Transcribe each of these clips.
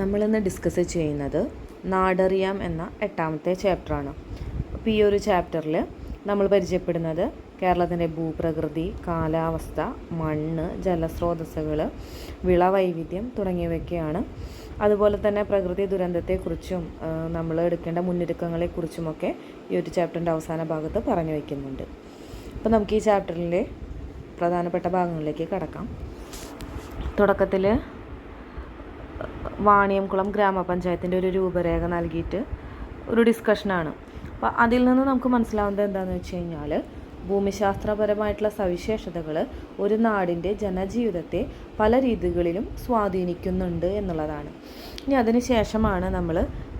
നമ്മളിന്ന് ഡിസ്കസ് ചെയ്യുന്നത് നാടറിയാം എന്ന എട്ടാമത്തെ ചാപ്റ്ററാണ് അപ്പോൾ ഈ ഒരു ചാപ്റ്ററിൽ നമ്മൾ പരിചയപ്പെടുന്നത് കേരളത്തിന്റെ ഭൂപ്രകൃതി കാലാവസ്ഥ മണ്ണ് ജലസ്രോതസ്സുകൾ വിളവൈവിധ്യം തുടങ്ങിയവയൊക്കെയാണ്. അതുപോലെ തന്നെ പ്രകൃതി ദുരന്തത്തെക്കുറിച്ചും നമ്മൾ എടുക്കേണ്ട മുന്നൊരുക്കങ്ങളെക്കുറിച്ചുമൊക്കെ ഈ ഒരു ചാപ്റ്ററിന്റെ അവസാന ഭാഗത്ത് പറഞ്ഞു വയ്ക്കുന്നുണ്ട് അപ്പോൾ നമുക്ക് ഈ ചാപ്റ്ററിലെ പ്രധാനപ്പെട്ട ഭാഗങ്ങളിലേക്ക് കടക്കാം. തുടക്കത്തിൽ വാണിയംകുളം ഗ്രാമപഞ്ചായത്തിന്റെ ഒരു രൂപരേഖ നൽകിയിട്ട് ഒരു ഡിസ്കഷനാണ് അപ്പോൾ അതിൽ നിന്ന് നമുക്ക് മനസ്സിലാവുന്നത് എന്താണെന്ന് വെച്ച് കഴിഞ്ഞാൽ ഭൂമിശാസ്ത്രപരമായിട്ടുള്ള സവിശേഷതകൾ ഒരു നാടിന്റെ ജനജീവിതത്തെ പല രീതികളിലും സ്വാധീനിക്കുന്നുണ്ട് എന്നുള്ളതാണ്. ഇനി അതിന് ശേഷമാണ് നമ്മൾ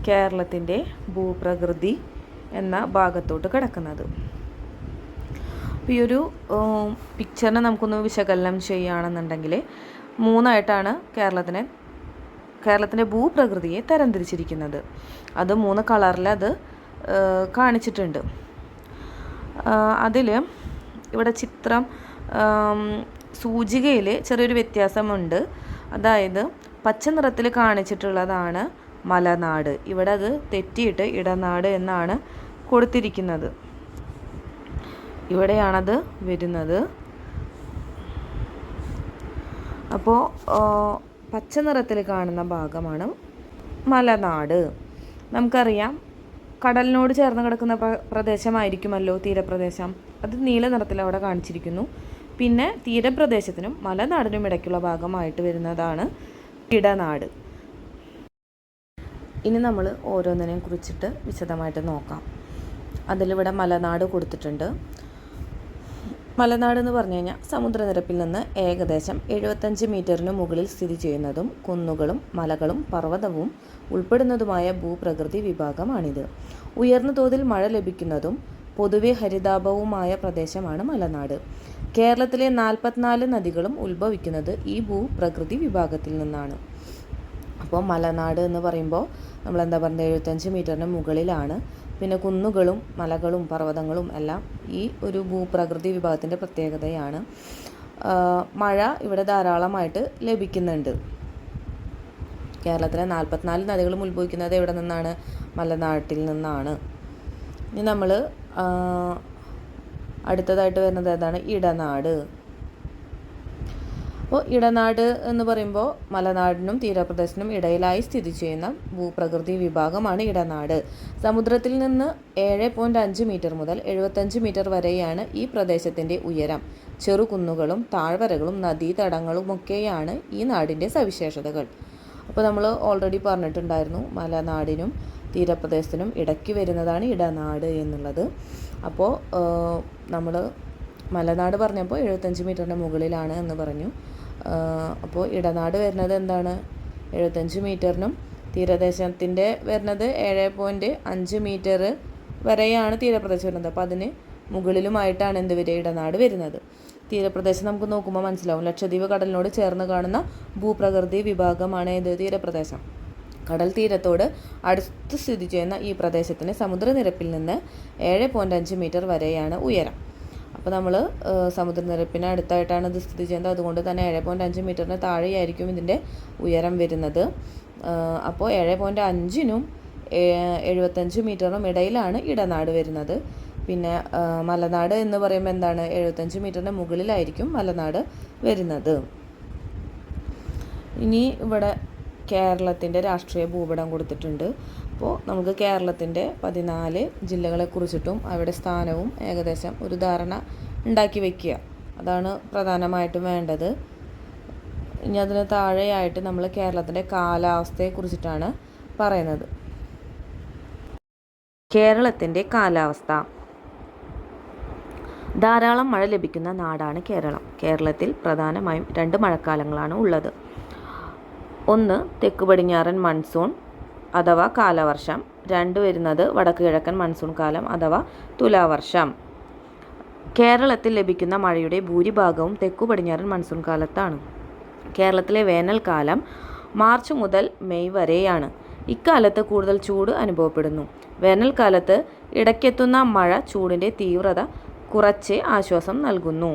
കേരളത്തിന്റെ ഭൂപ്രകൃതി എന്ന ഭാഗത്തോട്ട് കിടക്കുന്നത്. ഈ ഒരു പിക്ചറിനെ നമുക്കൊന്ന് വിശകലനം ചെയ്യുകയാണെന്നുണ്ടെങ്കിൽ മൂന്നായിട്ടാണ് കേരളത്തിനെ കേരളത്തിന്റെ ഭൂപ്രകൃതിയെ തരംതിരിച്ചിരിക്കുന്നത്. അത് മൂന്ന് കളറിൽ അത് കാണിച്ചിട്ടുണ്ട്. അതിൽ ഇവിടെ ചിത്രം സൂചികയിൽ ചെറിയൊരു വ്യത്യാസമുണ്ട്. അതായത് പച്ച നിറത്തിൽ കാണിച്ചിട്ടുള്ളതാണ് മലനാട്. ഇവിടെ അത് തെറ്റിയിട്ട് ഇടനാട് എന്നാണ് കൊടുത്തിരിക്കുന്നത്. ഇവിടെയാണത് വരുന്നത്. അപ്പോൾ പച്ച നിറത്തിൽ കാണുന്ന ഭാഗമാണ് മലനാട്. നമുക്കറിയാം കടലിനോട് ചേർന്ന് കിടക്കുന്ന പ്ര- പ്രദേശമായിരിക്കുമല്ലോ തീരപ്രദേശം. അത് നീല നിറത്തിൽ അവിടെ കാണിച്ചിരിക്കുന്നു. പിന്നെ തീരപ്രദേശത്തിനും മലനാടിനും ഇടയ്ക്കുള്ള ഭാഗമായിട്ട് വരുന്നതാണ് ഇടനാട്. ഇനി നമ്മൾ ഓരോന്നിനെയും കുറിച്ചിട്ട് വിശദമായിട്ട് നോക്കാം. അതിലിവിടെ മലനാട് കൊടുത്തിട്ടുണ്ട്. മലനാട് എന്ന് പറഞ്ഞു കഴിഞ്ഞാൽ സമുദ്രനിരപ്പിൽ നിന്ന് ഏകദേശം എഴുപത്തഞ്ച് മീറ്ററിന് മുകളിൽ സ്ഥിതി ചെയ്യുന്നതും കുന്നുകളും മലകളും പർവതവും ഉൾപ്പെടുന്നതുമായ ഭൂപ്രകൃതി വിഭാഗമാണിത്. ഉയർന്ന തോതിൽ മഴ ലഭിക്കുന്നതും പൊതുവെ ഹരിതാപവുമായ പ്രദേശമാണ് മലനാട്. കേരളത്തിലെ നാൽപ്പത്തിനാല് നദികളും ഉത്ഭവിക്കുന്നത് ഈ ഭൂപ്രകൃതി വിഭാഗത്തിൽ നിന്നാണ്. അപ്പോൾ മലനാട് എന്ന് പറയുമ്പോൾ നമ്മൾ എന്താ പറയുക എഴുപത്തഞ്ച് മീറ്ററിന് മുകളിലാണ് പിന്നെ കുന്നുകളും മലകളും പർവതങ്ങളും എല്ലാം ഈ ഒരു ഭൂപ്രകൃതി വിഭാഗത്തിന്റെ പ്രത്യേകതയാണ്. മഴ ഇവിടെ ധാരാളമായിട്ട് ലഭിക്കുന്നുണ്ട്. കേരളത്തിലെ നാൽപ്പത്തിനാല് നദികളും ഉത്ഭവിക്കുന്നത് എവിടെ നിന്നാണ്? മലനാട്ടിൽ നിന്നാണ്. ഇനി നമ്മൾ അടുത്തതായിട്ട് വരുന്നത് ഏതാണ്? ഇടനാട്. അപ്പോൾ ഇടനാട് എന്ന് പറയുമ്പോൾ മലനാടിനും തീരപ്രദേശത്തിനും ഇടയിലായി സ്ഥിതി ചെയ്യുന്ന ഭൂപ്രകൃതി വിഭാഗമാണ് ഇടനാട്. സമുദ്രത്തിൽ നിന്ന് ഏഴ് പോയിന്റ് അഞ്ച് മീറ്റർ മുതൽ എഴുപത്തഞ്ച് മീറ്റർ വരെയാണ് ഈ പ്രദേശത്തിന്റെ ഉയരം. ചെറുകുന്നുകളും താഴ്വരകളും നദീതടങ്ങളുമൊക്കെയാണ് ഈ നാടിന്റെ സവിശേഷതകൾ. അപ്പോൾ നമ്മൾ ഓൾറെഡി പറഞ്ഞിട്ടുണ്ടായിരുന്നു മലനാടിനും തീരപ്രദേശത്തിനും ഇടയ്ക്ക് വരുന്നതാണ് ഇടനാട് എന്നുള്ളത്. അപ്പോൾ നമ്മൾ മലനാട് പറഞ്ഞപ്പോൾ എഴുപത്തഞ്ച് മീറ്ററിന്റെ മുകളിലാണ് എന്ന് പറഞ്ഞു. അപ്പോൾ ഇടനാട് വരുന്നത് എന്താണ്? എഴുപത്തഞ്ച് മീറ്ററിനും തീരദേശത്തിന്റെ വരുന്നത് ഏഴ് പോയിന്റ് അഞ്ച് മീറ്റർ വരെയാണ് തീരപ്രദേശം വരുന്നത്. അപ്പോൾ അതിന് മുകളിലുമായിട്ടാണ് എന്ത് വരിക? ഇടനാട് വരുന്നത്. തീരപ്രദേശം നമുക്ക് നോക്കുമ്പോൾ മനസ്സിലാവും. ലക്ഷദ്വീപ് കടലിനോട് ചേർന്ന് കാണുന്ന ഭൂപ്രകൃതി വിഭാഗമാണ് ഏത് തീരപ്രദേശം? കടൽ തീരത്തോട് അടുത്ത് സ്ഥിതി ചെയ്യുന്ന ഈ പ്രദേശത്തിന് സമുദ്രനിരപ്പിൽ നിന്ന് ഏഴ് പോയിന്റ് അഞ്ച് മീറ്റർ വരെയാണ് ഉയരം. അപ്പോൾ നമ്മൾ സമുദ്രനിരപ്പിന് അടുത്തായിട്ടാണ് ഇത് സ്ഥിതി ചെയ്യുന്നത്. അതുകൊണ്ട് തന്നെ ഏഴ് പോയിന്റ് അഞ്ച് മീറ്ററിന് താഴെയായിരിക്കും ഇതിന്റെ ഉയരം വരുന്നത്. അപ്പോൾ ഏഴ് പോയിന്റ് അഞ്ചിനും എഴുപത്തഞ്ച് മീറ്ററിനും ഇടയിലാണ് ഇടനാട് വരുന്നത്. പിന്നെ മലനാട് എന്ന് പറയുമ്പോൾ എന്താണ്? എഴുപത്തഞ്ച് മീറ്ററിന് മുകളിലായിരിക്കും മലനാട് വരുന്നത്. ഇനി ഇവിടെ കേരളത്തിന്റെ രാഷ്ട്രീയ ഭൂപടം കൊടുത്തിട്ടുണ്ട്. അപ്പോൾ നമുക്ക് കേരളത്തിന്റെ പതിനാല് ജില്ലകളെക്കുറിച്ചിട്ടും അവിടെ സ്ഥാനവും ഏകദേശം ഒരു ധാരണ ഉണ്ടാക്കി വയ്ക്കുക അതാണ് പ്രധാനമായിട്ടും വേണ്ടത്. ഇനി അതിന് താഴെയായിട്ട് നമ്മൾ കേരളത്തിന്റെ കാലാവസ്ഥയെക്കുറിച്ചിട്ടാണ് പറയുന്നത്. കേരളത്തിന്റെ കാലാവസ്ഥ. ധാരാളം മഴ ലഭിക്കുന്ന നാടാണ് കേരളം. കേരളത്തിൽ പ്രധാനമായും രണ്ട് മഴക്കാലങ്ങളാണ് ഉള്ളത്. ഒന്ന് തെക്ക് പടിഞ്ഞാറൻ മൺസൂൺ അഥവാ കാലവർഷം. രണ്ട് വരുന്നത് വടക്ക് കിഴക്കൻ മൺസൂൺ കാലം അഥവാ തുലാവർഷം. കേരളത്തിൽ ലഭിക്കുന്ന മഴയുടെ ഭൂരിഭാഗവും തെക്കു പടിഞ്ഞാറൻ മൺസൂൺ കാലത്താണ്. കേരളത്തിലെ വേനൽക്കാലം മാർച്ച് മുതൽ മെയ് വരെയാണ്. ഇക്കാലത്ത് കൂടുതൽ ചൂട് അനുഭവപ്പെടുന്നു. വേനൽക്കാലത്ത് ഇടയ്ക്കെത്തുന്ന മഴ ചൂടിന്റെ തീവ്രത കുറച്ച് ആശ്വാസം നൽകുന്നു.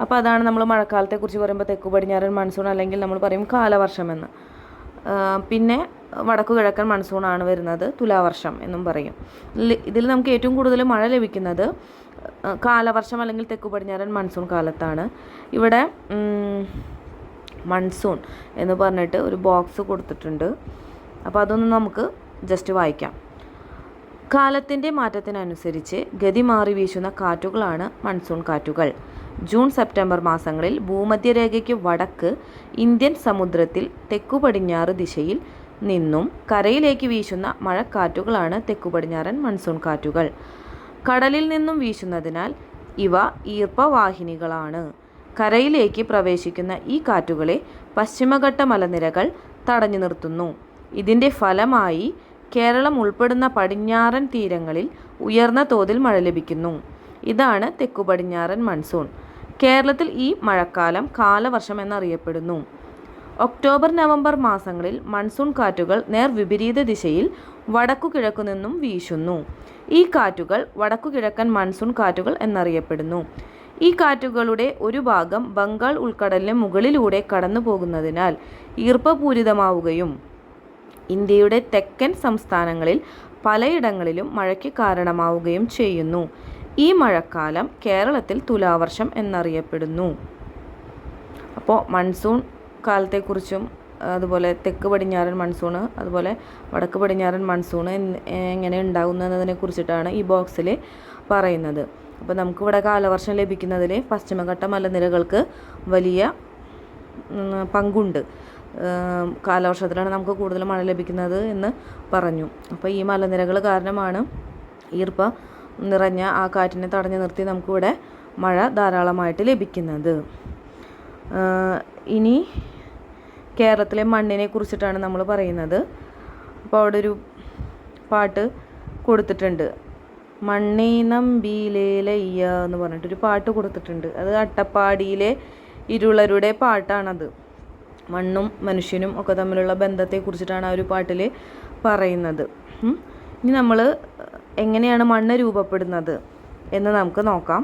അപ്പോൾ അതാണ് നമ്മൾ മഴക്കാലത്തെക്കുറിച്ച് പറയുമ്പോൾ തെക്കു പടിഞ്ഞാറൻ മൺസൂൺ അല്ലെങ്കിൽ നമ്മൾ പറയും കാലവർഷമെന്ന് പിന്നെ വടക്കു കിഴക്കൻ മൺസൂണാണ് വരുന്നത് തുലാവർഷം എന്നും പറയും. ഇതിൽ- നമുക്ക് ഏറ്റവും കൂടുതൽ മഴ ലഭിക്കുന്നത് കാലവർഷം അല്ലെങ്കിൽ തെക്കു പടിഞ്ഞാറൻ മൺസൂൺ കാലത്താണ്. ഇവിടെ മൺസൂൺ എന്ന് പറഞ്ഞിട്ട് ഒരു ബോക്സ് കൊടുത്തിട്ടുണ്ട്. അപ്പോൾ അതൊന്ന് നമുക്ക് ജസ്റ്റ് വായിക്കാം. കാലത്തിന്റെ മാറ്റത്തിനനുസരിച്ച് ഗതി മാറി വീശുന്ന കാറ്റുകളാണ് മൺസൂൺ കാറ്റുകൾ. ജൂൺ സെപ്റ്റംബർ മാസങ്ങളിൽ ഭൂമധ്യരേഖയ്ക്ക് വടക്ക് ഇന്ത്യൻ സമുദ്രത്തിൽ തെക്കു പടിഞ്ഞാറ് ദിശയിൽ നിന്നും കരയിലേക്ക് വീശുന്ന മഴക്കാറ്റുകളാണ് തെക്കുപടിഞ്ഞാറൻ മൺസൂൺ കാറ്റുകൾ. കടലിൽ നിന്നും വീശുന്നതിനാൽ ഇവ ഈർപ്പവാഹിനികളാണ്. കരയിലേക്ക് പ്രവേശിക്കുന്ന ഈ കാറ്റുകളെ പശ്ചിമഘട്ട മലനിരകൾ തടഞ്ഞു നിർത്തുന്നു. ഇതിന്റെ ഫലമായി കേരളം ഉൾപ്പെടുന്ന പടിഞ്ഞാറൻ തീരങ്ങളിൽ ഉയർന്ന തോതിൽ മഴ ലഭിക്കുന്നു. ഇതാണ് തെക്കുപടിഞ്ഞാറൻ മൺസൂൺ. കേരളത്തിൽ ഈ മഴക്കാലം കാലവർഷം എന്നറിയപ്പെടുന്നു. ഒക്ടോബർ നവംബർ മാസങ്ങളിൽ മൺസൂൺ കാറ്റുകൾ നേർ വിപരീത ദിശയിൽ വടക്കു കിഴക്കു നിന്നും വീശുന്നു. ഈ കാറ്റുകൾ വടക്കു കിഴക്കൻ മൺസൂൺ കാറ്റുകൾ എന്നറിയപ്പെടുന്നു. ഈ കാറ്റുകളുടെ ഒരു ഭാഗം ബംഗാൾ ഉൾക്കടലിന് മുകളിലൂടെ കടന്നു പോകുന്നതിനാൽ ഈർപ്പപൂരിതമാവുകയും ഇന്ത്യയുടെ തെക്കൻ സംസ്ഥാനങ്ങളിൽ പലയിടങ്ങളിലും മഴയ്ക്ക് കാരണമാവുകയും ചെയ്യുന്നു. ഈ മഴക്കാലം കേരളത്തിൽ തുലാവർഷം എന്നറിയപ്പെടുന്നു. അപ്പോൾ മൺസൂൺ കാലത്തെക്കുറിച്ചും അതുപോലെ തെക്ക് പടിഞ്ഞാറൻ മൺസൂണ് അതുപോലെ വടക്ക് പടിഞ്ഞാറൻ മൺസൂണ് എങ്ങനെ എങ്ങനെ ഉണ്ടാകുന്നതിനെ കുറിച്ചിട്ടാണ് ഈ ബോക്സിൽ പറയുന്നത്. അപ്പോൾ നമുക്കിവിടെ കാലവർഷം ലഭിക്കുന്നതിൽ പശ്ചിമഘട്ട മലനിരകൾക്ക് വലിയ പങ്കുണ്ട്. കാലവർഷത്തിലാണ് നമുക്ക് കൂടുതൽ മഴ ലഭിക്കുന്നത് എന്ന് പറഞ്ഞു. അപ്പോൾ ഈ മലനിരകൾ കാരണമാണ് ഈർപ്പ നിറഞ്ഞ ആ കാറ്റിനെ തടഞ്ഞു നിർത്തി നമുക്കിവിടെ മഴ ധാരാളമായിട്ട് ലഭിക്കുന്നത്. ഇനി കേരളത്തിലെ മണ്ണിനെ കുറിച്ചിട്ടാണ് നമ്മൾ പറയുന്നത്. അപ്പോൾ അവിടെ ഒരു പാട്ട് കൊടുത്തിട്ടുണ്ട്. മണ്ണി നമ്പിയിലേലയ്യ എന്ന് പറഞ്ഞിട്ടൊരു പാട്ട് കൊടുത്തിട്ടുണ്ട്. അത് അട്ടപ്പാടിയിലെ ഇരുളരുടെ പാട്ടാണത്. മണ്ണും മനുഷ്യനും ഒക്കെ തമ്മിലുള്ള ബന്ധത്തെ കുറിച്ചിട്ടാണ് ആ ഒരു പാട്ടിൽ പറയുന്നത്. ഇനി നമ്മൾ എങ്ങനെയാണ് മണ്ണ് രൂപപ്പെടുന്നത് എന്ന് നമുക്ക് നോക്കാം.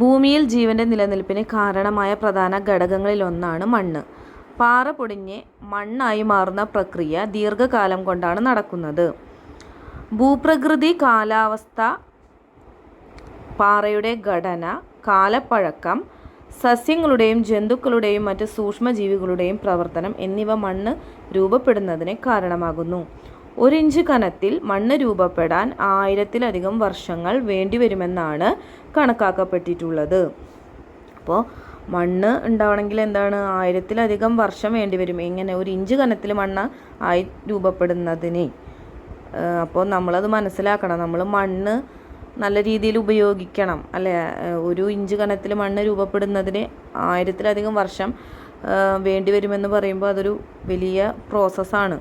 ഭൂമിയിൽ ജീവന്റെ നിലനിൽപ്പിന് കാരണമായ പ്രധാന ഘടകങ്ങളിലൊന്നാണ് മണ്ണ്. പാറ പൊടിഞ്ഞ് മണ്ണായി മാറുന്ന പ്രക്രിയ ദീർഘകാലം കൊണ്ടാണ് നടക്കുന്നത്. ഭൂപ്രകൃതി കാലാവസ്ഥ പാറയുടെ ഘടന കാലപ്പഴക്കം സസ്യങ്ങളുടെയും ജന്തുക്കളുടെയും മറ്റ് സൂക്ഷ്മജീവികളുടെയും പ്രവർത്തനം എന്നിവ മണ്ണ് രൂപപ്പെടുന്നതിന് കാരണമാകുന്നു. ഒരു ഇഞ്ച് കനത്തിൽ മണ്ണ് രൂപപ്പെടാൻ ആയിരത്തിലധികം വർഷങ്ങൾ വേണ്ടിവരുമെന്നാണ് കണക്കാക്കപ്പെട്ടിട്ടുള്ളത്. അപ്പോൾ മണ്ണ് ഉണ്ടാവണമെങ്കിൽ എന്താണ്? ആയിരത്തിലധികം വർഷം വേണ്ടി വരും ഇങ്ങനെ ഒരു ഇഞ്ച് കനത്തിൽ മണ്ണ് ആയി രൂപപ്പെടുന്നതിന്. അപ്പോൾ നമ്മളത് മനസ്സിലാക്കണം. നമ്മൾ മണ്ണ് നല്ല രീതിയിൽ ഉപയോഗിക്കണം അല്ലേ? ഒരു ഇഞ്ച് കനത്തിൽ മണ്ണ് രൂപപ്പെടുന്നതിന് ആയിരത്തിലധികം വർഷം വേണ്ടി വരുമെന്ന് പറയുമ്പോൾ അതൊരു വലിയ പ്രോസസ്സാണ്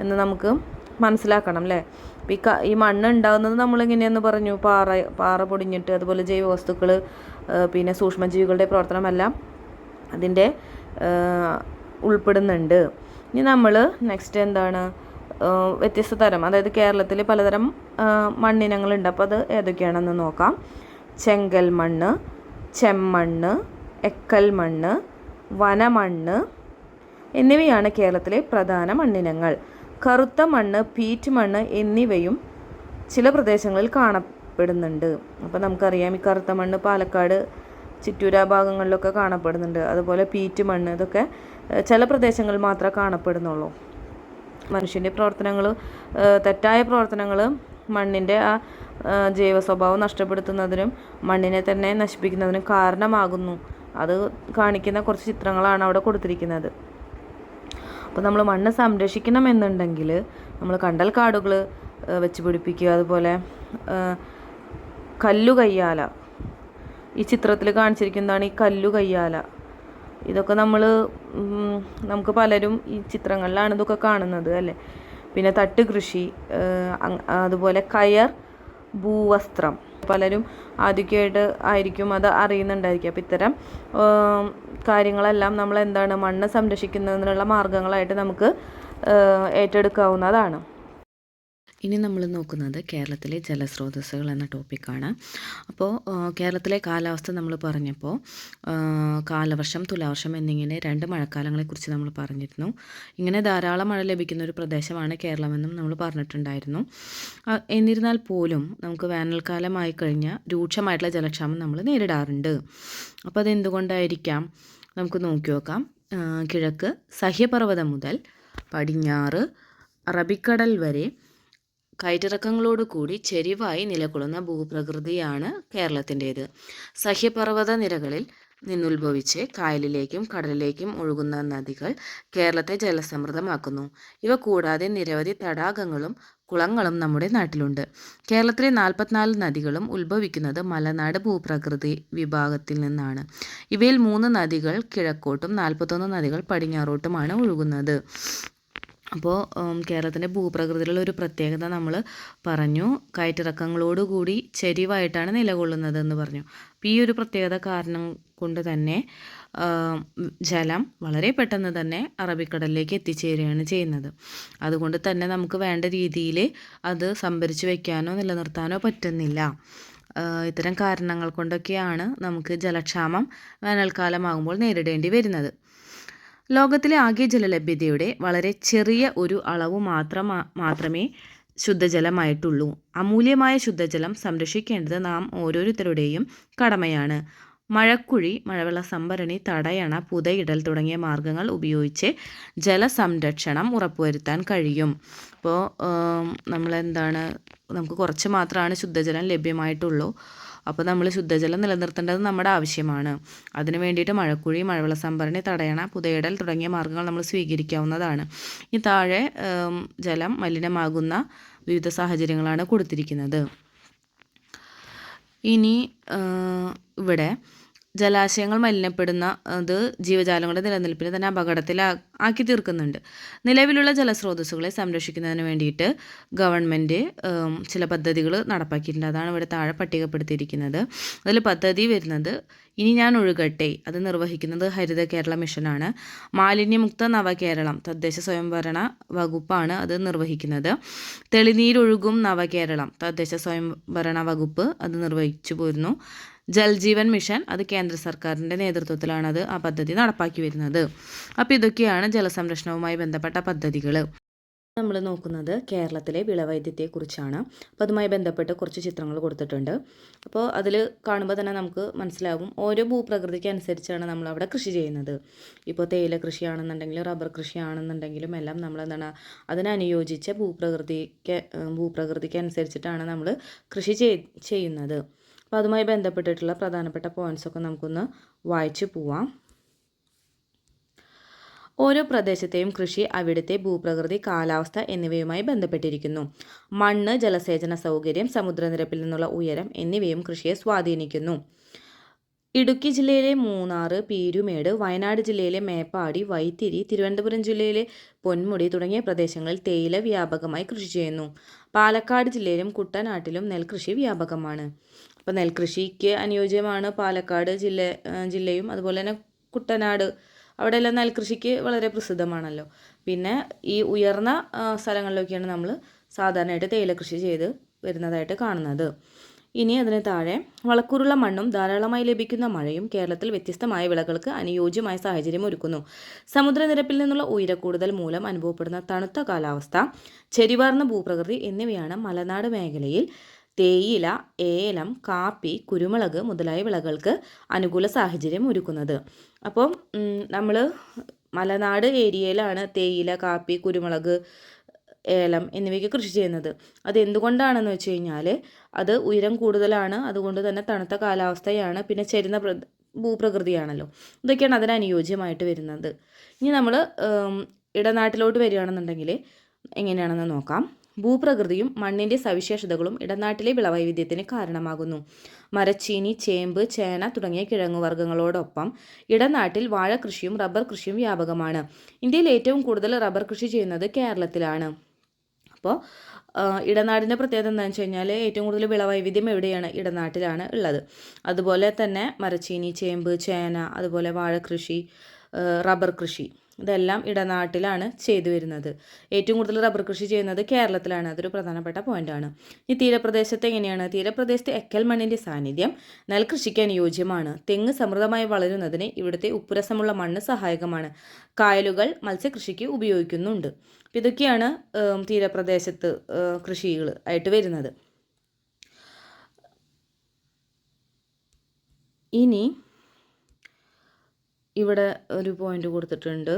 എന്ന് നമുക്ക് മനസ്സിലാക്കണം അല്ലേ ഈ ക ഈ മണ്ണ് ഉണ്ടാകുന്നത് നമ്മളിങ്ങനെയെന്ന് പറഞ്ഞു. പാറ പാറ പൊടിഞ്ഞിട്ട് അതുപോലെ ജൈവ വസ്തുക്കൾ പിന്നെ സൂക്ഷ്മജീവികളുടെ പ്രവർത്തനമെല്ലാം അതിന്റെ ഉൾപ്പെടുന്നുണ്ട്. ഇനി നമ്മൾ നെക്സ്റ്റ് എന്താണ്? വ്യത്യസ്ത തരം അതായത് കേരളത്തിൽ പലതരം മണ്ണിനങ്ങളുണ്ട്. അപ്പോൾ അത് ഏതൊക്കെയാണെന്ന് നോക്കാം. ചെങ്കൽ മണ്ണ് ചെമ്മണ്ണ് എക്കൽ മണ്ണ് വനമണ്ണ് എന്നിവയാണ് കേരളത്തിലെ പ്രധാന മണ്ണിനങ്ങൾ. കറുത്ത മണ്ണ് പീറ്റ് മണ്ണ് എന്നിവയും ചില പ്രദേശങ്ങളിൽ കാണപ്പെടുന്നുണ്ട്. അപ്പോൾ നമുക്കറിയാം ഈ കറുത്ത മണ്ണ് പാലക്കാട് ചിറ്റൂര ഭാഗങ്ങളിലൊക്കെ കാണപ്പെടുന്നുണ്ട്. അതുപോലെ പീറ്റ് മണ്ണ് ഇതൊക്കെ ചില പ്രദേശങ്ങളിൽ മാത്രമേ കാണപ്പെടുന്നുള്ളൂ. മനുഷ്യന്റെ പ്രവർത്തനങ്ങൾ തെറ്റായ പ്രവർത്തനങ്ങൾ മണ്ണിന്റെ ആ ജൈവ സ്വഭാവം നഷ്ടപ്പെടുത്തുന്നതിനും മണ്ണിനെ തന്നെ നശിപ്പിക്കുന്നതിനും കാരണമാകുന്നു. അത് കാണിക്കുന്ന കുറച്ച് ചിത്രങ്ങളാണ് അവിടെ കൊടുത്തിരിക്കുന്നത്. അപ്പോൾ നമ്മൾ മണ്ണ് സംരക്ഷിക്കണം എന്നുണ്ടെങ്കിൽ നമ്മൾ കണ്ടൽ കാടുകൾ വെച്ച് പിടിപ്പിക്കുക. അതുപോലെ കല്ലു കയ്യാല. ഈ ചിത്രത്തിൽ കാണിച്ചിരിക്കുന്നതാണ് ഈ കല്ലു കയ്യാല. ഇതൊക്കെ നമ്മൾ നമുക്ക് പലരും ഈ ചിത്രങ്ങളിലാണ് ഇതൊക്കെ കാണുന്നത് അല്ലേ? പിന്നെ തട്ട് കൃഷി അതുപോലെ കയർ ഭൂവസ്ത്രം. പലരും ആദ്യമൊക്കെയായിട്ട് ആയിരിക്കും അത് അറിയുന്നുണ്ടായിരിക്കും. അപ്പോൾ ഇത്തരം കാര്യങ്ങളെല്ലാം നമ്മൾ എന്താണ് മണ്ണ് സംരക്ഷിക്കുന്നതിനുള്ള മാർഗങ്ങളായിട്ട് നമുക്ക് ഏറ്റെടുക്കാവുന്നതാണ്. ഇനി നമ്മൾ നോക്കുന്നത് കേരളത്തിലെ ജലസ്രോതസ്സുകൾ എന്ന ടോപ്പിക്കാണ് അപ്പോൾ കേരളത്തിലെ കാലാവസ്ഥ നമ്മൾ പറഞ്ഞപ്പോൾ കാലവർഷം തുലാവർഷം എന്നിങ്ങനെ രണ്ട് മഴക്കാലങ്ങളെക്കുറിച്ച് നമ്മൾ പറഞ്ഞിരുന്നു. ഇങ്ങനെ ധാരാളം മഴ ലഭിക്കുന്ന ഒരു പ്രദേശമാണ് കേരളമെന്നും നമ്മൾ പറഞ്ഞിട്ടുണ്ടായിരുന്നു. എന്നിരുന്നാൽ പോലും നമുക്ക് വേനൽക്കാലമായി കഴിഞ്ഞാൽ രൂക്ഷമായിട്ടുള്ള ജലക്ഷാമം നമ്മൾ നേരിടാറുണ്ട്. അപ്പോൾ അതെന്തുകൊണ്ടായിരിക്കാം? നമുക്ക് നോക്കി നോക്കാം. കിഴക്ക് സഹ്യപർവതം മുതൽ പടിഞ്ഞാറ് അറബിക്കടൽ വരെ കയറ്റിറക്കങ്ങളോട് കൂടി ചെരിവായി നിലകൊള്ളുന്ന ഭൂപ്രകൃതിയാണ് കേരളത്തിന്റേത്. സഹ്യപർവത നിരകളിൽ നിന്നുത്ഭവിച്ച് കായലിലേക്കും കടലിലേക്കും ഒഴുകുന്ന നദികൾ കേരളത്തെ ജലസമൃദ്ധമാക്കുന്നു. ഇവ കൂടാതെ നിരവധി തടാകങ്ങളും കുളങ്ങളും നമ്മുടെ നാട്ടിലുണ്ട്. കേരളത്തിലെ നാൽപ്പത്തിനാല് നദികളും ഉത്ഭവിക്കുന്നത് മലനാട് ഭൂപ്രകൃതി വിഭാഗത്തിൽ നിന്നാണ്. ഇവയിൽ മൂന്ന് നദികൾ കിഴക്കോട്ടും നാൽപ്പത്തൊന്ന് നദികൾ പടിഞ്ഞാറോട്ടുമാണ് ഒഴുകുന്നത്. അപ്പോൾ കേരളത്തിന്റെ ഭൂപ്രകൃതിയിലുള്ള ഒരു പ്രത്യേകത നമ്മൾ പറഞ്ഞു. കയറ്റിറക്കങ്ങളോടുകൂടി ചെരിവായിട്ടാണ് നിലകൊള്ളുന്നത് എന്ന് പറഞ്ഞു. അപ്പോൾ ഈ ഒരു പ്രത്യേകത കാരണം കൊണ്ട് തന്നെ ജലം വളരെ പെട്ടെന്ന് തന്നെ അറബിക്കടലിലേക്ക് എത്തിച്ചേരുകയാണ് ചെയ്യുന്നത്. അതുകൊണ്ട് തന്നെ നമുക്ക് വേണ്ട രീതിയിൽ അത് സംഭരിച്ചു വയ്ക്കാനോ നിലനിർത്താനോ പറ്റുന്നില്ല. ഇത്തരം കാരണങ്ങൾ കൊണ്ടൊക്കെയാണ് നമുക്ക് ജലക്ഷാമം വേനൽക്കാലമാകുമ്പോൾ നേരിടേണ്ടി വരുന്നത്. ലോകത്തിലെ ആകെ ജലലഭ്യതയുടെ വളരെ ചെറിയ ഒരു അളവ് മാത്രം മാത്രമേ ശുദ്ധജലമായിട്ടുള്ളൂ. അമൂല്യമായ ശുദ്ധജലം സംരക്ഷിക്കേണ്ടത് നാം ഓരോരുത്തരുടെയും കടമയാണ്. മഴക്കുഴി മഴവെള്ള സംഭരണി തടയണ പുതയിടൽ തുടങ്ങിയ മാർഗങ്ങൾ ഉപയോഗിച്ച് ജലസംരക്ഷണം ഉറപ്പുവരുത്താൻ കഴിയും. അപ്പോൾ നമ്മളെന്താണ് നമുക്ക് കുറച്ച് മാത്രമാണ് ശുദ്ധജലം ലഭ്യമായിട്ടുള്ളൂ. അപ്പോൾ നമ്മൾ ശുദ്ധജലം നിലനിർത്തേണ്ടത് നമ്മുടെ ആവശ്യമാണ്. അതിന് വേണ്ടിയിട്ട് മഴക്കുഴി മഴവെള്ള സംഭരണി തടയണ പുതയിടൽ തുടങ്ങിയ മാർഗങ്ങൾ നമ്മൾ സ്വീകരിക്കാവുന്നതാണ്. ഈ താഴെ ജലം മലിനമാകുന്ന വിവിധ സാഹചര്യങ്ങളാണ് കൊടുത്തിരിക്കുന്നത്. ഇനി ഇവിടെ ജലാശയങ്ങൾ മലിനപ്പെടുന്ന അത് ജീവജാലങ്ങളുടെ നിലനിൽപ്പിനെ തന്നെ അപകടത്തിൽ ആക്കി തീർക്കുന്നുണ്ട് നിലവിലുള്ള ജലസ്രോതസ്സുകളെ സംരക്ഷിക്കുന്നതിന് വേണ്ടിയിട്ട് ഗവൺമെന്റ് ചില പദ്ധതികൾ നടപ്പാക്കിയിട്ടുണ്ട്. അതാണ് ഇവിടെ താഴെ പട്ടികപ്പെടുത്തിയിരിക്കുന്നത്. അതിൽ പദ്ധതി വരുന്നത് ഇനി ഞാൻ ഒഴുകട്ടെ അത് നിർവഹിക്കുന്നത് ഹരിത കേരള മിഷനാണ്. മാലിന്യമുക്ത നവകേരളം തദ്ദേശ സ്വയംഭരണ വകുപ്പാണ് അത് നിർവഹിക്കുന്നത്. തെളിനീരൊഴുകും നവകേരളം തദ്ദേശ സ്വയംഭരണ വകുപ്പ് അത് നിർവഹിച്ചു പോരുന്നു. ജൽജീവൻ മിഷൻ അത് കേന്ദ്ര സർക്കാരിന്റെ നേതൃത്വത്തിലാണ് അത് ആ പദ്ധതി നടപ്പാക്കി വരുന്നത്. അപ്പോൾ ഇതൊക്കെയാണ് ജലസംരക്ഷണവുമായി ബന്ധപ്പെട്ട പദ്ധതികൾ നമ്മൾ നോക്കുന്നത് കേരളത്തിലെ വിളവൈദ്യത്തെക്കുറിച്ചാണ്. അപ്പോൾ അതുമായി ബന്ധപ്പെട്ട് കുറച്ച് ചിത്രങ്ങൾ കൊടുത്തിട്ടുണ്ട്. അപ്പോൾ അതിൽ കാണുമ്പോൾ തന്നെ നമുക്ക് മനസ്സിലാകും ഓരോ ഭൂപ്രകൃതിക്ക് അനുസരിച്ചാണ് നമ്മൾ അവിടെ കൃഷി ചെയ്യുന്നത്. ഇപ്പോൾ തേയില കൃഷിയാണെന്നുണ്ടെങ്കിലും റബ്ബർ കൃഷിയാണെന്നുണ്ടെങ്കിലും എല്ലാം നമ്മൾ എന്താണ് അതിനനുയോജിച്ച ഭൂപ്രകൃതിക്ക് ഭൂപ്രകൃതിക്ക് അനുസരിച്ചിട്ടാണ് നമ്മൾ കൃഷി ചെയ് ചെയ്യുന്നത്. അപ്പോൾ അതുമായി ബന്ധപ്പെട്ടിട്ടുള്ള പ്രധാനപ്പെട്ട പോയിന്റ്സ് ഒക്കെ നമുക്കൊന്ന് വായിച്ചു പോവാം. ഓരോ പ്രദേശത്തെയും കൃഷി അവിടുത്തെ ഭൂപ്രകൃതി കാലാവസ്ഥ എന്നിവയുമായി ബന്ധപ്പെട്ടിരിക്കുന്നു. മണ്ണ് ജലസേചന സൗകര്യം സമുദ്രനിരപ്പിൽ നിന്നുള്ള ഉയരം എന്നിവയും കൃഷിയെ സ്വാധീനിക്കുന്നു. ഇടുക്കി ജില്ലയിലെ മൂന്നാറ് പീരുമേട് വയനാട് ജില്ലയിലെ മേപ്പാടി വൈത്തിരി തിരുവനന്തപുരം ജില്ലയിലെ പൊന്മുടി തുടങ്ങിയ പ്രദേശങ്ങളിൽ തേയില വ്യാപകമായി കൃഷി ചെയ്യുന്നു. പാലക്കാട് ജില്ലയിലും കുട്ടനാട്ടിലും നെൽകൃഷി വ്യാപകമാണ്. അപ്പോൾ നെൽകൃഷിക്ക് അനുയോജ്യമാണ് പാലക്കാട് ജില്ല ജില്ലയും അതുപോലെ തന്നെ കുട്ടനാട്. അവിടെയെല്ലാം നെൽകൃഷിക്ക് വളരെ പ്രസിദ്ധമാണല്ലോ. പിന്നെ ഈ ഉയർന്ന സ്ഥലങ്ങളിലൊക്കെയാണ് നമ്മൾ സാധാരണയായിട്ട് തേയില കൃഷി ചെയ്ത് വരുന്നതായിട്ട് കാണുന്നത്. ഇനി അതിന് താഴെ വളക്കൂറുള്ള മണ്ണും ധാരാളമായി ലഭിക്കുന്ന മഴയും കേരളത്തിൽ വ്യത്യസ്തമായ വിളകൾക്ക് അനുയോജ്യമായ സാഹചര്യം ഒരുക്കുന്നു. സമുദ്രനിരപ്പിൽ നിന്നുള്ള ഉയരക്കൂടുതൽ മൂലം അനുഭവപ്പെടുന്ന തണുത്ത കാലാവസ്ഥ ചെരിവാർന്ന ഭൂപ്രകൃതി എന്നിവയാണ് മലനാട് മേഖലയിൽ തേയില ഏലം കാപ്പി കുരുമുളക് മുതലായ വിളകൾക്ക് അനുകൂല സാഹചര്യം ഒരുക്കുന്നത്. അപ്പം നമ്മൾ മലനാട് ഏരിയയിലാണ് തേയില കാപ്പി കുരുമുളക് ഏലം എന്നിവയ്ക്ക് കൃഷി ചെയ്യുന്നത്. അത് എന്തുകൊണ്ടാണെന്ന് വെച്ച് കഴിഞ്ഞാൽ അത് ഉയരം കൂടുതലാണ് അതുകൊണ്ട് തന്നെ തണുത്ത കാലാവസ്ഥയാണ് പിന്നെ ചരുന്ന പ്ര ഭൂപ്രകൃതിയാണല്ലോ. ഇതൊക്കെയാണ് അതിന് അനുയോജ്യമായിട്ട് വരുന്നത്. ഇനി നമ്മൾ ഇടനാട്ടിലോട്ട് വരികയാണെന്നുണ്ടെങ്കിൽ എങ്ങനെയാണെന്ന് നോക്കാം. ഭൂപ്രകൃതിയും മണ്ണിന്റെ സവിശേഷതകളും ഇടനാട്ടിലെ വിളവൈവിധ്യത്തിന് കാരണമാകുന്നു. മരച്ചീനി ചേമ്പ് ചേന തുടങ്ങിയ കിഴങ്ങുവർഗങ്ങളോടൊപ്പം ഇടനാട്ടിൽ വാഴകൃഷിയും റബ്ബർ കൃഷിയും വ്യാപകമാണ്. ഇന്ത്യയിൽ ഏറ്റവും കൂടുതൽ റബ്ബർ കൃഷി ചെയ്യുന്നത് കേരളത്തിലാണ്. അപ്പോൾ ഇടനാടിന്റെ പ്രത്യേകത എന്താണെന്ന് വെച്ച് കഴിഞ്ഞാൽ ഏറ്റവും കൂടുതൽ വിളവൈവിധ്യം എവിടെയാണ്? ഇടനാട്ടിലാണ് ഉള്ളത്. അതുപോലെ തന്നെ മരച്ചീനി ചേമ്പ് ചേന അതുപോലെ വാഴകൃഷി കൃഷി റബ്ബർ കൃഷി. ഇതെല്ലാം ഇടനാട്ടിലാണ് ചെയ്തു വരുന്നത്. ഏറ്റവും കൂടുതൽ റബ്ബർ കൃഷി ചെയ്യുന്നത് കേരളത്തിലാണ്. അതൊരു പ്രധാനപ്പെട്ട പോയിന്റാണ് ഈ തീരപ്രദേശത്ത് എങ്ങനെയാണ്? തീരപ്രദേശത്ത് എക്കൽ മണ്ണിന്റെ സാന്നിധ്യം നെൽകൃഷിക്ക് അനുയോജ്യമാണ്. തെങ്ങ് സമൃദ്ധമായി വളരുന്നതിന് ഇവിടുത്തെ ഉപ്പുരസമുള്ള മണ്ണ് സഹായകമാണ്. കായലുകൾ മത്സ്യകൃഷിക്ക് ഉപയോഗിക്കുന്നുണ്ട്. ഇതൊക്കെയാണ് തീരപ്രദേശത്ത് കൃഷികൾ ആയിട്ട് വരുന്നത്. ഇനി ഇവിടെ ഒരു പോയിന്റ് കൊടുത്തിട്ടുണ്ട്.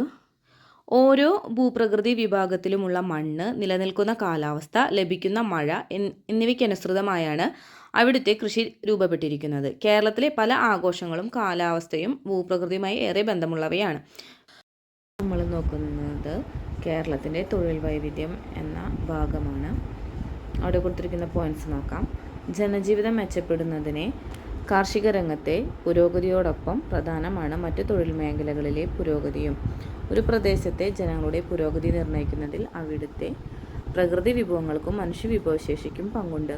ഓരോ ഭൂപ്രകൃതി വിഭാഗത്തിലുമുള്ള മണ്ണ് നിലനിൽക്കുന്ന കാലാവസ്ഥ ലഭിക്കുന്ന മഴ എന്നിവയ്ക്കനുസൃതമായാണ് അവിടുത്തെ കൃഷി രൂപപ്പെട്ടിരിക്കുന്നത്. കേരളത്തിലെ പല ആഘോഷങ്ങളും കാലാവസ്ഥയും ഭൂപ്രകൃതിയുമായി ഏറെ ബന്ധമുള്ളവയാണ്. നമ്മൾ നോക്കുന്നത് കേരളത്തിന്റെ തൊഴിൽ വൈവിധ്യം എന്ന ഭാഗമാണ്. അവിടെ കൊടുത്തിരിക്കുന്ന പോയിന്റ്സ് നോക്കാം. ജനജീവിതം മെച്ചപ്പെടുന്നതിനെ കാർഷിക രംഗത്തെ പുരോഗതിയോടൊപ്പം പ്രധാനമാണ് മറ്റു തൊഴിൽ മേഖലകളിലെ പുരോഗതിയും. ഒരു പ്രദേശത്തെ ജനങ്ങളുടെ പുരോഗതി നിർണയിക്കുന്നതിൽ അവിടുത്തെ പ്രകൃതി വിഭവങ്ങൾക്കും മനുഷ്യ വിഭവശേഷിക്കും പങ്കുണ്ട്.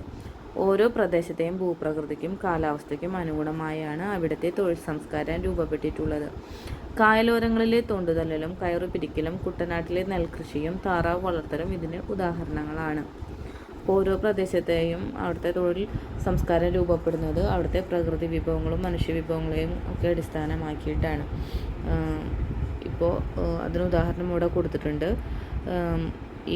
ഓരോ പ്രദേശത്തെയും ഭൂപ്രകൃതിക്കും കാലാവസ്ഥയ്ക്കും അനുഗുണമായാണ് അവിടുത്തെ തൊഴിൽ സംസ്കാരം രൂപപ്പെട്ടിട്ടുള്ളത്. കായലോരങ്ങളിലെ തൊണ്ടുതല്ലലും കയറു പിരിക്കലും കുട്ടനാട്ടിലെ നെൽകൃഷിയും താറാവ് വളർത്തലും ഇതിന് ഉദാഹരണങ്ങളാണ്. ഓരോ പ്രദേശത്തെയും അവിടുത്തെ തൊഴിൽ സംസ്കാരം രൂപപ്പെടുന്നത് അവിടുത്തെ പ്രകൃതി വിഭവങ്ങളും മനുഷ്യ വിഭവങ്ങളെയും ഒക്കെ അടിസ്ഥാനമാക്കിയിട്ടാണ്. ഇപ്പോൾ അതിന് ഉദാഹരണം ഇവിടെ കൊടുത്തിട്ടുണ്ട്.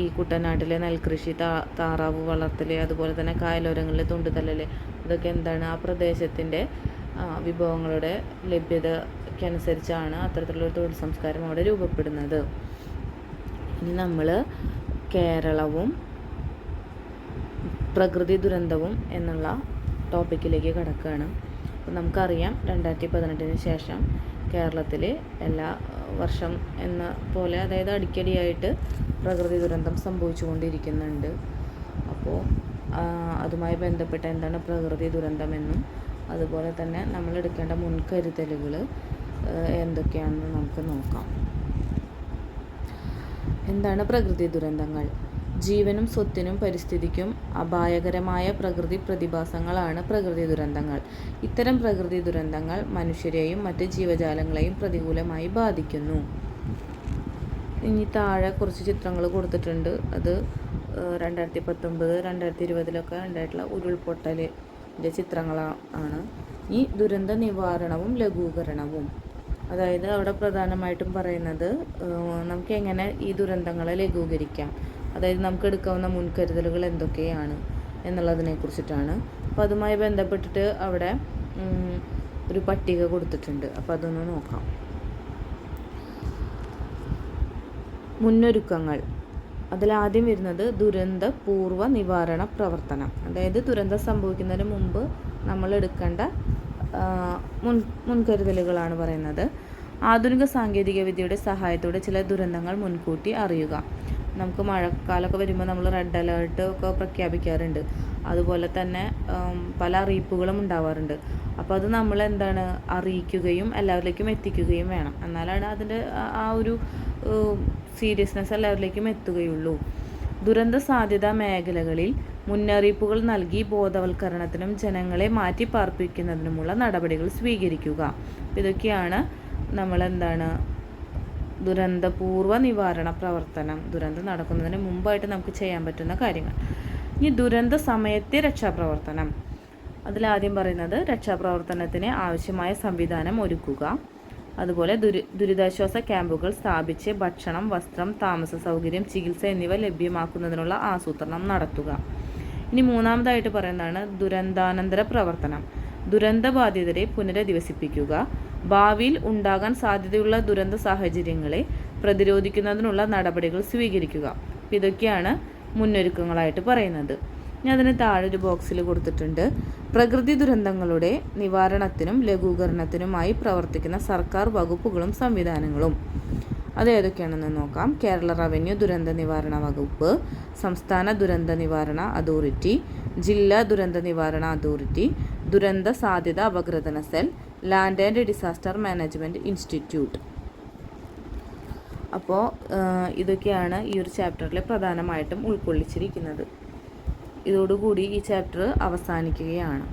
ഈ കുട്ടനാട്ടിലെ നെൽകൃഷി താ താറാവ് വളർത്തൽ അതുപോലെ തന്നെ കായലോരങ്ങളിലെ തൊണ്ടുതല്ലൽ ഇതൊക്കെ എന്താണ് ആ പ്രദേശത്തിന്റെ വിഭവങ്ങളുടെ ലഭ്യതയ്ക്കനുസരിച്ചാണ് അത്തരത്തിലുള്ള തൊഴിൽ സംസ്കാരം അവിടെ രൂപപ്പെടുന്നത്. ഇനി നമ്മൾ കേരളവും പ്രകൃതി ദുരന്തവും എന്നുള്ള ടോപ്പിക്കിലേക്ക് കിടക്കുകയാണ്. അപ്പം നമുക്കറിയാം രണ്ടായിരത്തി പതിനെട്ടിന് ശേഷം കേരളത്തിൽ എല്ലാ വർഷം എന്ന പോലെ അതായത് അടിക്കടിയായിട്ട് പ്രകൃതി ദുരന്തം സംഭവിച്ചുകൊണ്ടിരിക്കുന്നുണ്ട്. അപ്പോൾ അതുമായി ബന്ധപ്പെട്ട എന്താണ് പ്രകൃതി ദുരന്തമെന്നും അതുപോലെ തന്നെ നമ്മൾ എടുക്കേണ്ട മുൻകരുതലുകൾ എന്തൊക്കെയാണെന്ന് നമുക്ക് നോക്കാം. എന്താണ് പ്രകൃതി ദുരന്തങ്ങൾ? ജീവനും സ്വത്തിനും പരിസ്ഥിതിക്കും അപായകരമായ പ്രകൃതി പ്രതിഭാസങ്ങളാണ് പ്രകൃതി ദുരന്തങ്ങൾ. ഇത്തരം പ്രകൃതി ദുരന്തങ്ങൾ മനുഷ്യരെയും മറ്റ് ജീവജാലങ്ങളെയും പ്രതികൂലമായി ബാധിക്കുന്നു. ഇനി താഴെ കുറച്ച് ചിത്രങ്ങൾ കൊടുത്തിട്ടുണ്ട്. അത് രണ്ടായിരത്തി പത്തൊമ്പത് രണ്ടായിരത്തി ഇരുപതിലൊക്കെ ഉണ്ടായിട്ടുള്ള ഉരുൾപൊട്ടലിന്റെ ചിത്രങ്ങളാണ് ഈ ദുരന്ത നിവാരണവും ലഘൂകരണവും. അതായത് അവിടെ പ്രധാനമായിട്ടും പറയുന്നത് നമുക്ക് എങ്ങനെ ഈ ദുരന്തങ്ങളെ ലഘൂകരിക്കാം? അതായത് നമുക്ക് എടുക്കാവുന്ന മുൻകരുതലുകൾ എന്തൊക്കെയാണ് എന്നുള്ളതിനെ കുറിച്ചിട്ടാണ്. അപ്പോൾ അതുമായി ബന്ധപ്പെട്ടിട്ട് അവിടെ ഒരു പട്ടിക കൊടുത്തിട്ടുണ്ട്. അപ്പോൾ അതൊന്ന് നോക്കാം. മുന്നൊരുക്കങ്ങൾ. അതിലാദ്യം വരുന്നത് ദുരന്ത പൂർവ നിവാരണ പ്രവർത്തനം. അതായത് ദുരന്തം സംഭവിക്കുന്നതിന് മുമ്പ് നമ്മൾ എടുക്കേണ്ട മുൻ മുൻകരുതലുകളാണ് പറയുന്നത്. ആധുനിക സാങ്കേതിക വിദ്യയുടെ സഹായത്തോടെ ചില ദുരന്തങ്ങൾ മുൻകൂട്ടി അറിയുക. നമുക്ക് മഴക്കാലമൊക്കെ വരുമ്പോൾ നമ്മൾ റെഡ് അലേർട്ട് ഒക്കെ പ്രഖ്യാപിക്കാറുണ്ട്. അതുപോലെ തന്നെ പല അറിയിപ്പുകളും ഉണ്ടാവാറുണ്ട്. അപ്പോൾ അത് നമ്മൾ എന്താണ് അറിയിക്കുകയും എല്ലാവരിലേക്കും എത്തിക്കുകയും വേണം. എന്നാലാണ് അതിന്റെ ആ- ഒരു സീരിയസ്നെസ് എല്ലാവരിലേക്കും എത്തുകയുള്ളൂ. ദുരന്ത സാധ്യതാ മേഖലകളിൽ മുന്നറിയിപ്പുകൾ നൽകി ബോധവൽക്കരണത്തിനും ജനങ്ങളെ മാറ്റി പാർപ്പിക്കുന്നതിനുമുള്ള നടപടികൾ സ്വീകരിക്കുക. ഇതൊക്കെയാണ് നമ്മളെന്താണ്? ദുരന്തപൂർവ നിവാരണ പ്രവർത്തനം. ദുരന്തം നടക്കുന്നതിന് മുമ്പായിട്ട് നമുക്ക് ചെയ്യാൻ പറ്റുന്ന കാര്യങ്ങൾ. ഇനി ദുരന്ത സമയത്തെ രക്ഷാപ്രവർത്തനം. അതിലാദ്യം പറയുന്നത് രക്ഷാപ്രവർത്തനത്തിന് ആവശ്യമായ സംവിധാനം ഒരുക്കുക. അതുപോലെ ദുരി ദുരിതാശ്വാസ ക്യാമ്പുകൾ സ്ഥാപിച്ച് ഭക്ഷണം വസ്ത്രം താമസ സൗകര്യം ചികിത്സ എന്നിവ ലഭ്യമാക്കുന്നതിനുള്ള ആസൂത്രണം നടത്തുക. ഇനി മൂന്നാമതായിട്ട് പറയുന്നതാണ് ദുരന്താനന്തര പ്രവർത്തനം. ദുരന്തബാധിതരെ പുനരധിവസിപ്പിക്കുക ഭാവിയിൽ ഉണ്ടാകാൻ സാധ്യതയുള്ള ദുരന്ത സാഹചര്യങ്ങളെ പ്രതിരോധിക്കുന്നതിനുള്ള നടപടികൾ സ്വീകരിക്കുക. ഇതൊക്കെയാണ് മുന്നൊരുക്കങ്ങളായിട്ട് പറയുന്നത്. ഞാൻ അതിന് താഴെ ഒരു ബോക്സിൽ കൊടുത്തിട്ടുണ്ട്. പ്രകൃതി ദുരന്തങ്ങളുടെ നിവാരണത്തിനും ലഘൂകരണത്തിനുമായി പ്രവർത്തിക്കുന്ന സർക്കാർ വകുപ്പുകളും സംവിധാനങ്ങളും. അത് ഏതൊക്കെയാണെന്ന് നോക്കാം. കേരള റവന്യൂ ദുരന്ത നിവാരണ വകുപ്പ് സംസ്ഥാന ദുരന്ത നിവാരണ അതോറിറ്റി ജില്ലാ ദുരന്ത നിവാരണ അതോറിറ്റി ദുരന്ത സാധ്യത അപഗ്രഥന cell land and disaster management institute അപ്പോൾ ഇതൊക്കെയാണ് ഈ ഒരു ചാപ്റ്ററിൽ പ്രധാനമായിട്ടും ഉൾക്കൊള്ളിച്ചിരിക്കുന്നത്. ഇതോടുകൂടി ഈ ചാപ്റ്റർ അവസാനിക്കുകയാണ്.